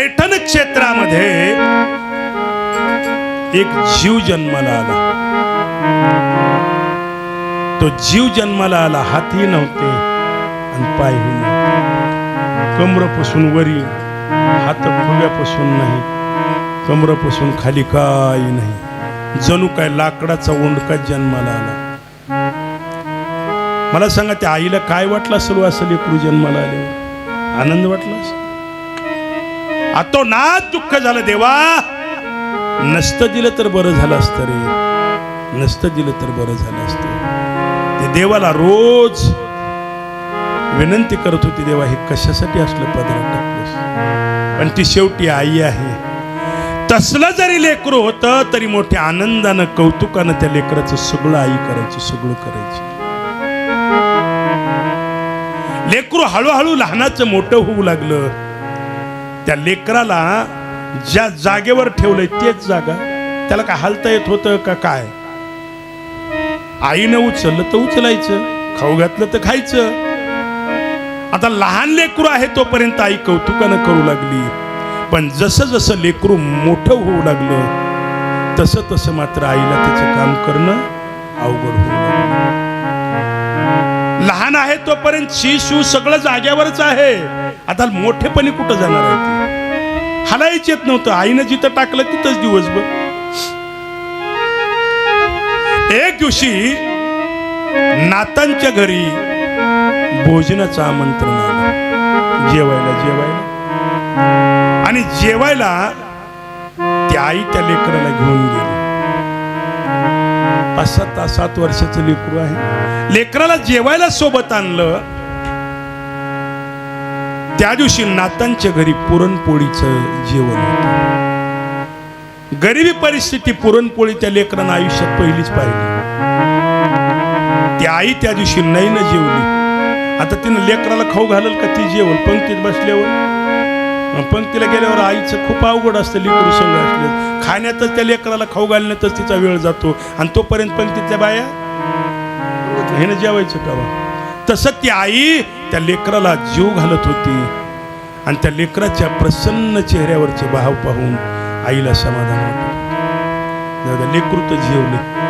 पर्यटन क्षेत्रामध्ये एक जीव जन्माला आला. तो जीव जन्माला आला. हातही नव्हते आणि पायही नव्हते. कमरपासून वरी हात फुग्यापासून नाही. कमरपासून खाली काही नाही. जणू काय लाकडाचा ओंडका जन्माला आला. मला सांगा त्या आईला काय वाटलं असेल असं जन्माला आले? आनंद वाटला असेल? आतो ना दुःख झालं देवा. नसतं दिलं तर बरं झालं असतं रे. नसतं दिलं तर बरं झालं असतं. ते देवाला रोज विनंती करत होती देवा हे कशासाठी असलं पदरात टाकलंस पण ती शेवटी आई आहे. तसलं जरी लेकरू होतं तरी मोठ्या आनंदानं कौतुकानं त्या लेकराचं सगळं आई करायची सगळं करायची. लेकरू हळूहळू लहानाचं मोठं होऊ लागलं. त्या लेकराला ज्या जागेवर ठेवलंय तेच जागा. त्याला काय हालता येत होतं का काय? आईनं उचललं तर उचलायचं खाऊ घातलं तर खायचं. आता लहान लेकरू आहे तोपर्यंत आई कौतुकानं करू लागली. पण जसं जसं लेकरू मोठं होऊ लागलं तसं तसं मात्र आईला त्याचं काम करणं अवघड होऊ लागलं लहान आहे तोपर्यंत शी शू सगळं जाग्यावरच आहे. आता मोठेपणी कुठं जाणार आहे हलायच येत नव्हतं. आईनं जिथं टाकलं तिथंच दिवसभर. एक दिवशी नातांच्या घरी भोजनाचं आमंत्रण आलं. जेवायला जेवायला. आणि जेवायला ती आई त्या लेकराला घेऊन गेली. पाच सात तास सात वर्षाचं लेकरू आहे. लेकराला जेवायला सोबत आणलं. त्या दिवशी नातांच्या घरी पुरणपोळीचं जेवण होत. गरिबी परिस्थिती पुरणपोळी त्या लेकरानं आयुष्यात पहिलीच पाहिली. ती आई त्या दिवशी नाही जेवली. आता तिनं लेकराला खाऊ घालल का ती जेवण? पंक्तीत बसल्यावर. पंक्तीला गेल्यावर आईचं खूप अवघड असतं लेकरू संघ असले. खाण्यातच त्या लेकराला खाऊ घालण्यातच तिचा वेळ जातो. आणि तोपर्यंत पंक्तीतल्या बाया हेनं जेवायचं का तसं ती आई त्या लेकराला जीव घालत होती. आणि त्या लेकराच्या प्रसन्न चेहऱ्यावरचे भाव पाहून आईला समाधान वाटत लेकरू तर जेवले.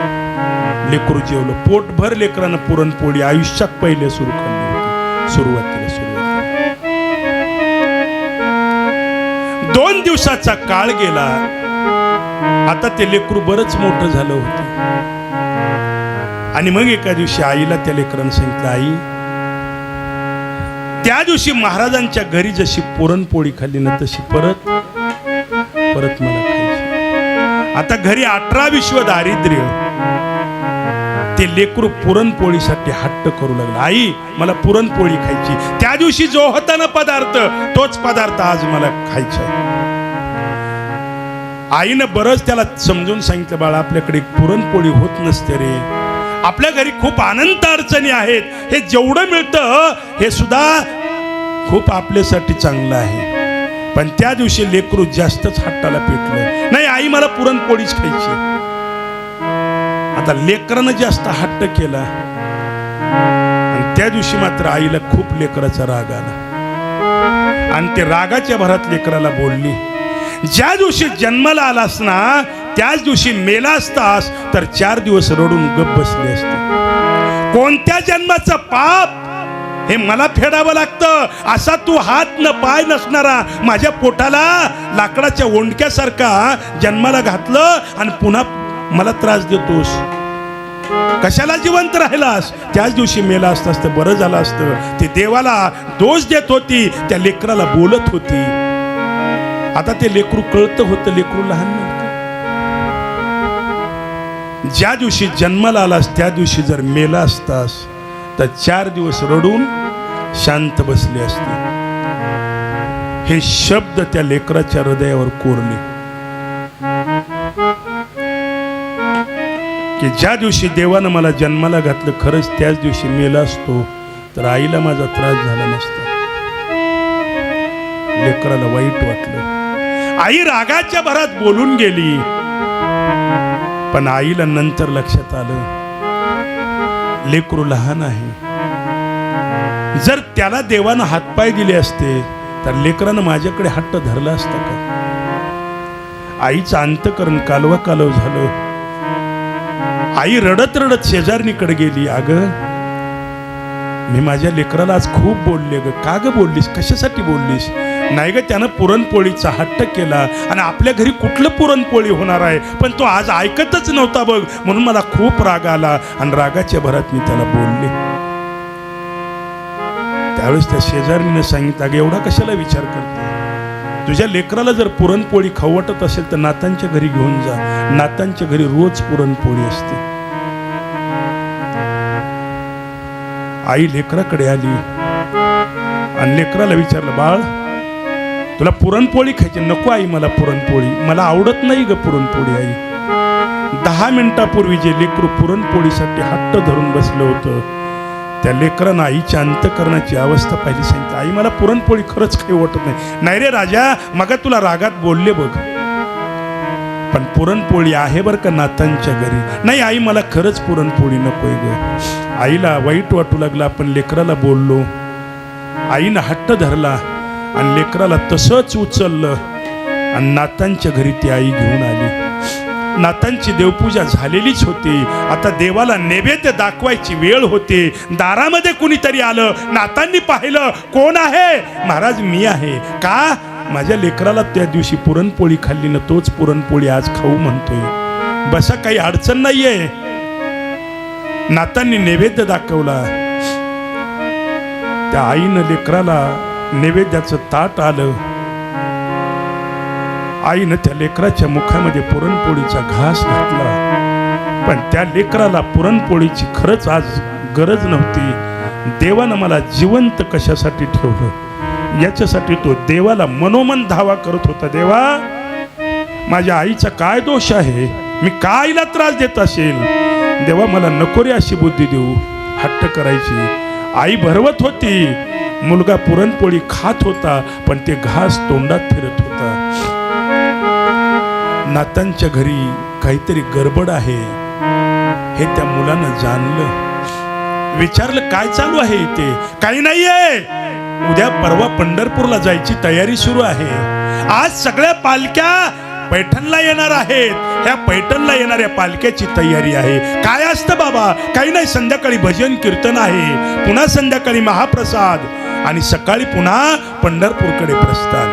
लेकरू जेवलं. पोटभर लेकरानं पुरणपोळी आयुष्यात पहिले सुरू खाल्ली होती. दोन दिवसाचा काळ गेला. आता ते लेकरू बरंच मोठं झालं होतं. आणि मग एका दिवशी आईला त्या लेकरानं सांगितलं आई त्या दिवशी महाराजांच्या घरी जशी पुरणपोळी खाल्ली ना तशी परत परत मला खायची. आता घरी अठरा विश्व दारिद्र्य. ते लेकरू पुरणपोळीसाठी हट्ट करू लागलं. आई मला पुरणपोळी खायची. त्या दिवशी जो होता ना पदार्थ तोच पदार्थ आज मला खायचा आहे. आईनं बरंच त्याला समजून सांगितलं बाळा आपल्याकडे पुरणपोळी होत नसते रे. आपल्या घरी खूप अनंत अडचणी आहेत. हे जेवढं मिळतं हे सुद्धा खूप आपल्यासाठी चांगलं आहे. पण त्या दिवशी लेकरू जास्तच हट्टाला पेटलं. नाही आई मला पुरणपोळीच खायची आता लेकरानं जास्त हट्ट केला. आणि त्या दिवशी मात्र आईला खूप लेकराचा राग आला. आणि ते रागाच्या भरात लेकराला बोलली ज्या दिवशी जन्माला आलास ना त्याच दिवशी मेला असतास तर चार दिवस रडून गप बसले असते. कोणत्या जन्माचं पाप? हे मला फेडावं लागतं. असा तू हात न पाय नसणारा माझ्या पोटाला लाकडाच्या ओंडक्यासारखा जन्माला घातलं आणि पुन्हा मला त्रास देतोस. कशाला जिवंत राहिलास? त्याच दिवशी मेला असतास असतं बरं झालं असतं. ते देवाला दोष देत होती त्या लेकराला बोलत होती. आता ते लेकरू कळतं होतं लेकरू लहान नव्हतं. ज्या दिवशी जन्माला आलास त्या दिवशी जर मेला असतास तर चार दिवस रडून शांत बसले असते. हे शब्द त्या लेकराच्या हृदयावर कोरले. की ज्या दिवशी देवानं मला जन्माला घातलं खरंच त्याच दिवशी मेला असतो तर आईला माझा त्रास झाला नसता. लेकराला वाईट वाटलं. आई रागाच्या भरात बोलून गेली. पण आईला नंतर लक्षात आलं लेकरू लहान आहे. जर त्याला देवानं हातपाय दिले असते तर लेकरानं माझ्याकडे हट्ट धरला असता का? आईचं अंतकरण कालवा कालव झालं. आई रडत रडत शेजारणीकडे गेली. अग मी माझ्या लेकराला आज खूप बोलले ग. का ग बोललीस? कशासाठी बोललीस? नाही ग त्यानं पुरणपोळीचा हट्ट केला आणि आपल्या घरी कुठलं पुरणपोळी होणार आहे? पण तो आज ऐकतच नव्हता बघ. म्हणून मला खूप राग आला आणि रागाच्या भरात मी त्याला बोलले. त्यावेळेस त्या शेजारीने सांगितलं अगं एवढा कशाला विचार करते? तुझ्या लेकराला जर पुरणपोळी खवटत असेल तर नातांच्या घरी घेऊन जा. नातांच्या घरी रोज पुरणपोळी असते. आई लेकराकडे आली आणि लेकराला विचारलं बाळ तुला पुरणपोळी खायची. नको आई मला पुरणपोळी. मला आवडत नाही ग पुरणपोळी आई. दहा मिनिटापूर्वी जे लेकरू पुरणपोळीसाठी हट्ट धरून बसलं होतं त्या लेकरानं आईच्या अंतकरणाची अवस्था पाहिली. सांगितलं आई मला पुरणपोळी खरंच काही वाटत नाही. नाही रे राजा मग तुला रागात बोलले बघ. पण पुरणपोळी आहे बरं का नातांच्या घरी. नाही आई मला खरंच पुरणपोळी नकोय ग. आईला वाईट वाटू लागलं. आपण लेकराला बोललो. आईनं हट्ट धरला. आणि लेकराला तसंच उचललं. आणि नातांच्या घरी ती आई घेऊन आली. नातांची देवपूजा झालेलीच होती. आता देवाला नैवेद्य दाखवायची वेळ होती. दारामध्ये कुणीतरी आलं. नातांनी पाहिलं कोण आहे? महाराज मी आहे. का? माझ्या लेकराला त्या दिवशी पुरणपोळी खाल्ली ना तोच पुरणपोळी आज खाऊ म्हणतोय. बसा काही अडचण नाहीये. नातांनी नैवेद्य दाखवला. त्या आईनं लेकराला नैवेद्याचं ताट आलं. आईनं त्या लेकराच्या मुखामध्ये पुरणपोळीचा घास घातला. पण त्या लेकराला पुरणपोळीची खरंच आज गरज नव्हती. देवानं मला जिवंत कशासाठी ठेवलं? याच्यासाठी तो देवाला मनोमन धावा करत होता देवा. माझ्या आईचा काय दोष आहे? मी का आईला त्रास देत असेल? देवा मला नको रे अशी बुद्धी देऊ. हट्ट करायची. आई भरवत होती. मुलगा पुरणपोळी खात होता पण ते घास तोंडात फिरत होता. नातांच्या घरी काहीतरी गडबड आहे हे त्या मुलानं जाणलं. विचारलं काय चालू आहे इथे? काही नाहीये. उद्या परवा पंढरपूरला जायची तयारी सुरू आहे. आज सगळ्या पालख्या पैठणला येणार आहेत. ह्या पैठणला येणाऱ्या पालख्याची तयारी आहे. काय असतं बाबा? काही नाही संध्याकाळी भजन कीर्तन आहे. पुन्हा संध्याकाळी महाप्रसाद आणि सकाळी पुन्हा पंढरपूरकडे प्रस्थान.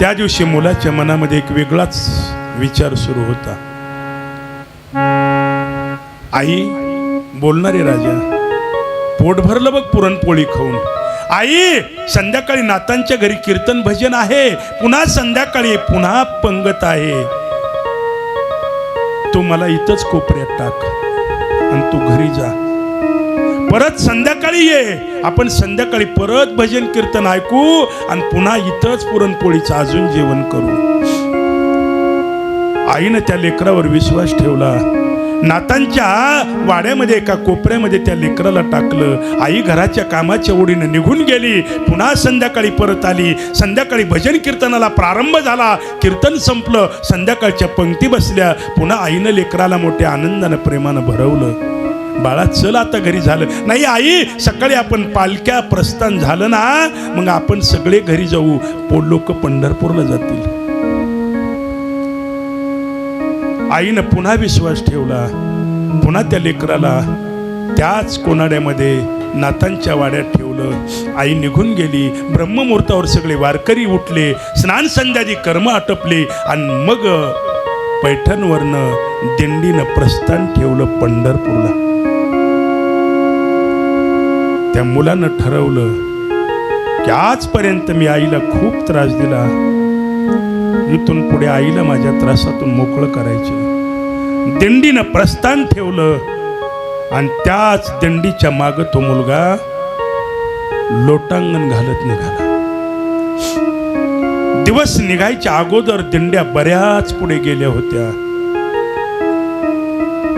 त्या दिवशी मुलाच्या मनामध्ये एक वेगळाच विचार सुरू होता. आई बोलणारे राजा पोट भरलं बघ पुरणपोळी खाऊन. आई संध्याकाळी नातांच्या घरी कीर्तन भजन आहे. पुन्हा संध्याकाळी पुन्हा पंगत आहे. तू मला इथंच कोपऱ्यात टाक आणि तू घरी जा. परत संध्याकाळी ये. आपण संध्याकाळी परत भजन कीर्तन ऐकू आणि पुन्हा इथंच पुरणपोळीचं अजून जेवण करू. आईनं त्या लेकरावर विश्वास ठेवला. नातांच्या वाड्यामध्ये एका कोपऱ्यामध्ये त्या लेकराला टाकलं. आई घराच्या कामाच्या ओढीनं निघून गेली. पुन्हा संध्याकाळी परत आली. संध्याकाळी भजन कीर्तनाला प्रारंभ झाला. कीर्तन संपलं. संध्याकाळच्या पंक्ती बसल्या. पुन्हा आईनं लेकराला मोठ्या आनंदानं प्रेमानं भरवलं. बाळा चल आता घरी झालं. नाही आई सकाळी आपण पालख्या प्रस्थान झालं ना मग आपण सगळे घरी जाऊ. पोट लोक पंढरपूरला जातील. आईनं पुन्हा विश्वास ठेवला. पुन्हा त्या लेकराला त्याच कोनाड्यामध्ये नातांच्या वाड्यात ठेवलं. आई निघून गेली. ब्रह्ममुहूर्तावर सगळे वारकरी उठले. स्नान संध्यादी कर्म आटपले. आणि मग पैठणवरनं दिंडीनं प्रस्थान ठेवलं पंढरपूरला. त्या मुलानं ठरवलं की आजपर्यंत मी आईला खूप त्रास दिला. इथून पुढे आईला माझ्या त्रासातून मोकळं करायचे. दिंडीनं प्रस्थान ठेवलं आणि त्याच दिंडीच्या माग तो मुलगा लोटांगण घालत निघाला. दिवस निघायच्या अगोदर दिंड्या बऱ्याच पुढे गेल्या होत्या.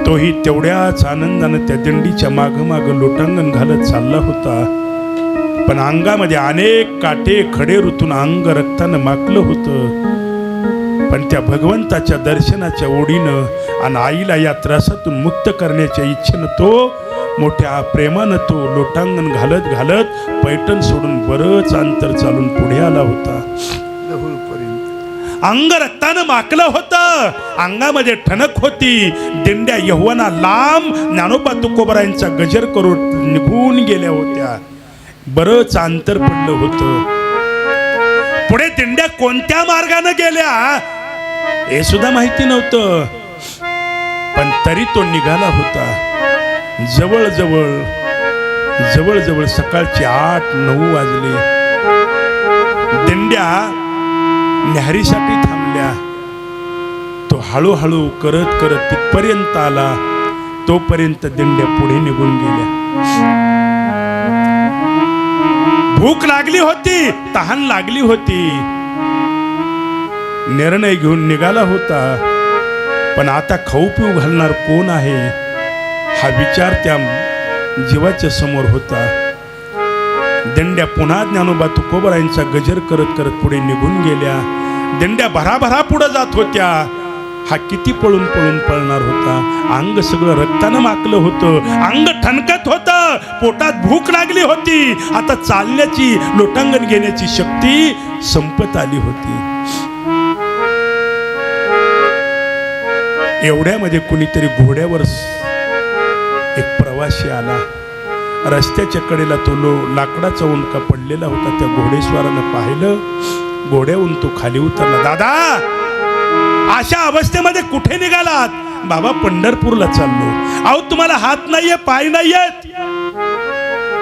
तोही तेवढ्याच आनंदानं त्या दिंडीच्या माग माग लोटांगण घालत चालला होता. पण अंगामध्ये अनेक काटे खडे ऋतून अंग रक्तानं माकलं होतं. पण त्या भगवंताच्या दर्शनाच्या ओढीनं आणि आईला या त्रासातून मुक्त करण्याच्या इच्छेनं तो मोठ्या प्रेमानं तो लोटांगण घालत घालत पैठण सोडून बरंच अंतर चालून पुढे आला होता. अंग रक्तानं माकलं होतं. अंगामध्ये ठणक होती. दिंड्या यव्वना लांब ज्ञानोबा तुकोबरायांचा गजर करून निघून गेल्या होत्या. बरंच अंतर पडलं होतं. पुढे दिंड्या कोणत्या मार्गानं गेल्या? हे सुद्धा माहिती नव्हतं. पण तरी तो निघाला होता. जवळ जवळ जवळ जवळ सकाळचे आठ नऊ वाजले. दिंड्या न्याहारीसाठी थांबल्या. तो हळूहळू करत करत तिथपर्यंत आला. तोपर्यंत दिंड्या पुढे निघून गेल्या. भूक लागली होती तहान लागली होती. निर्णय घेऊन निघाला होता. पण आता खाऊ पिऊ घालणार कोण आहे? हा विचार त्या जीवाच्या समोर होता. दंड्या पुन्हा ज्ञानोबा तुकोबरायांचा गजर करत करत पुढे निघून गेल्या. दंड्या भराभरा पुढे जात होत्या. हा किती पळून पळून पळणार होता. अंग सगळं रक्तानं माकलं होतं. अंग ठणकत होतं. पोटात भूक लागली होती. आता चालण्याची लोटांगण घेण्याची शक्ती संपत आली होती. एवढ्यामध्ये कुणीतरी घोड्यावर एक प्रवासी आला. रस्त्याच्या कडेला तो लो लाकडाचा उंडका पडलेला होता. त्या घोडेस्वारानं पाहिलं. घोड्याहून तो खाली उतरला. दादा अशा अवस्थेमध्ये कुठे निघालात? बाबा पंढरपूरला चाललो. अहो तुम्हाला हात नाहीये पाय नाहीयेत.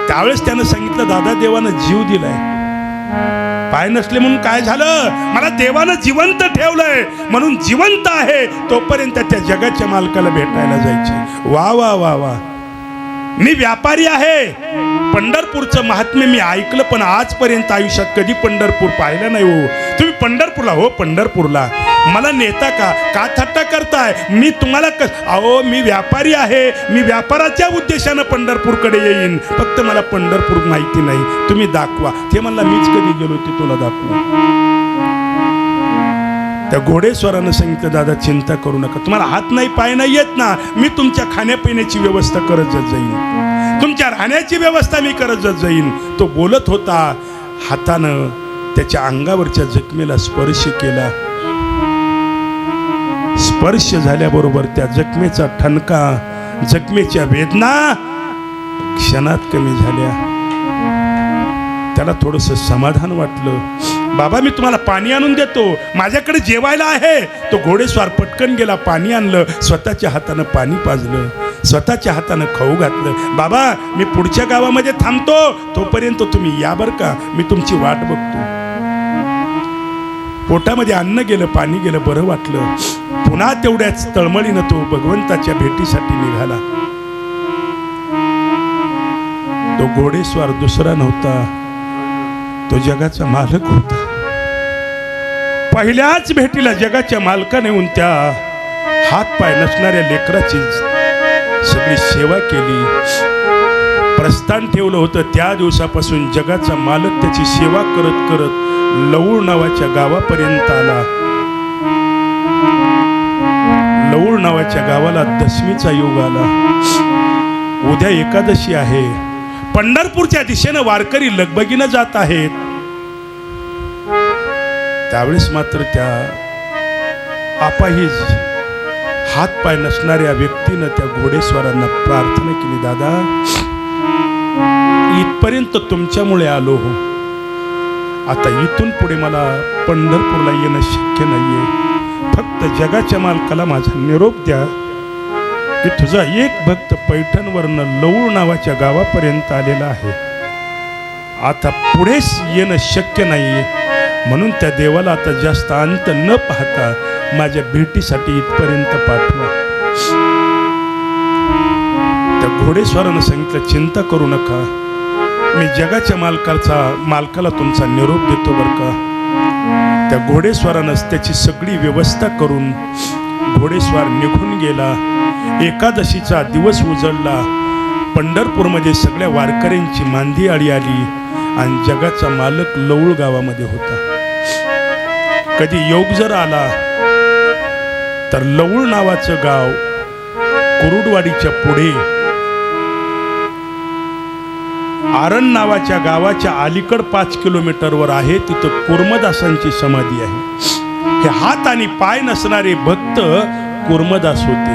त्यावेळेस त्यानं सांगितलं दादा देवानं जीव दिलाय. पाय नसले म्हणून काय झालं? मला देवानं जिवंत ठेवलंय. म्हणून जिवंत आहे. तोपर्यंत त्या जगाच्या मालकाला भेटायला जायचे. वा वा वा वा. मी व्यापारी आहे. पंढरपूरचं महात्म्य मी ऐकलं पण आजपर्यंत आयुष्यात कधी पंढरपूर पाहिलं नाही हो. तुम्ही पंढरपूरला हो पंढरपूरला. मला नेता का? का थट्टा करताय? मी तुम्हाला क अहो मी व्यापारी आहे. मी व्यापाराच्या उद्देशानं पंढरपूरकडे येईन. फक्त मला पंढरपूर माहिती नाही. तुम्ही दाखवा. ते म्हणला मीच कधी गेलो ते तुला दाखवू त्या घोडेस्वरानं सांगितलं दादा चिंता करू नका. तुम्हाला हात नाही पाय नाही येत ना. मी तुमच्या खाण्यापिण्याची व्यवस्था करत जात जाईन. तुमच्या राहण्याची व्यवस्था मी करत जात जाईन. तो बोलत होता. हातानं त्याच्या अंगावरच्या जखमेला स्पर्श केला. स्पर्श झाल्याबरोबर त्या जखमेचा ठणका जखमेच्या वेदना क्षणात कमी झाल्या. त्याला थोडस समाधान वाटलं. बाबा मी तुम्हाला पाणी आणून देतो. माझ्याकडे जेवायला आहे. तो घोडेस्वार पटकन गेला पाणी आणलं. स्वतःच्या हातानं पाणी पाजलं. स्वतःच्या हातानं खाऊ घातलं. बाबा मी पुढच्या गावामध्ये थांबतो. तोपर्यंत तुम्ही या बर का. मी तुमची वाट बघतो. पोटामध्ये अन्न गेलं पाणी गेलं बरं वाटलं. पुन्हा तेवढ्याच तळमळीनं तो भगवंताच्या भेटीसाठी निघाला. तो घोडेस्वार दुसरा नव्हता. तो जगाचा मालक होता. पहिल्याच भेटीला जगाच्या मालकाने येऊन त्या हात पाय नसणाऱ्या लेकराची सगळी सेवा केली. प्रस्थान ठेवलं होतं. त्या दिवसापासून जगाचा मालक त्याची सेवा करत करत लवूळ नावाच्या गावापर्यंत आला. लवूळ नावाच्या गावाला दशमीचा योग आला. उद्या एकादशी आहे. पंढरपूरच्या दिशेनं वारकरी लगबगीनं जात आहेत. त्यावेळेस मात्र त्या आपाहीज हात पाय नसणाऱ्या व्यक्तीनं त्या घोडेस्वारांना प्रार्थना केली दादा इथपर्यंत तुमच्यामुळे आलो हो. आता इथून पुढे मला पंढरपूरला येणं शक्य नाहीये. फक्त जगाच्या मालकाला माझा निरोप द्या. की तुझा एक भक्त पैठणवरनं लवूळ नावाच्या गावापर्यंत आलेला आहे. आता पुढेच येणं शक्य नाही म्हणून त्या देवाला आता जास्त अंत न पाहता माझ्या भेटीसाठी इथपर्यंत पाठवा. त्या घोडेस्वारानं सांगितलं चिंता करू नका. मी जगाच्या मालकाचा मालकाला तुमचा निरोप देतो बरं का? त्या घोडेस्वारानंच त्याची सगळी व्यवस्था करून घोडेस्वार निघून गेला. एकादशीचा दिवस उजळला. पंढरपूरमध्ये सगळ्या वारकऱ्यांची मांदी आळी आली आणि जगाचा मालक लवळ गावामध्ये होता. कधी योग जर आला तर लवळ नावाचं गाव कुरुडवाडीच्या पुढे आरण नावाच्या गावाच्या अलीकड पाच किलोमीटरवर आहे. तिथं कुर्मदासांची समाधी आहे. हे हात आणि पाय नसणारे भक्त कुर्मदास होते.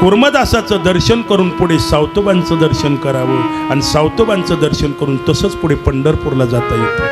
कुर्मदासाचं दर्शन करून पुढे सावतोबांचं दर्शन करावं. आणि सावतोबांचं दर्शन करून तसंच पुढे पंढरपूरला जाता येतं.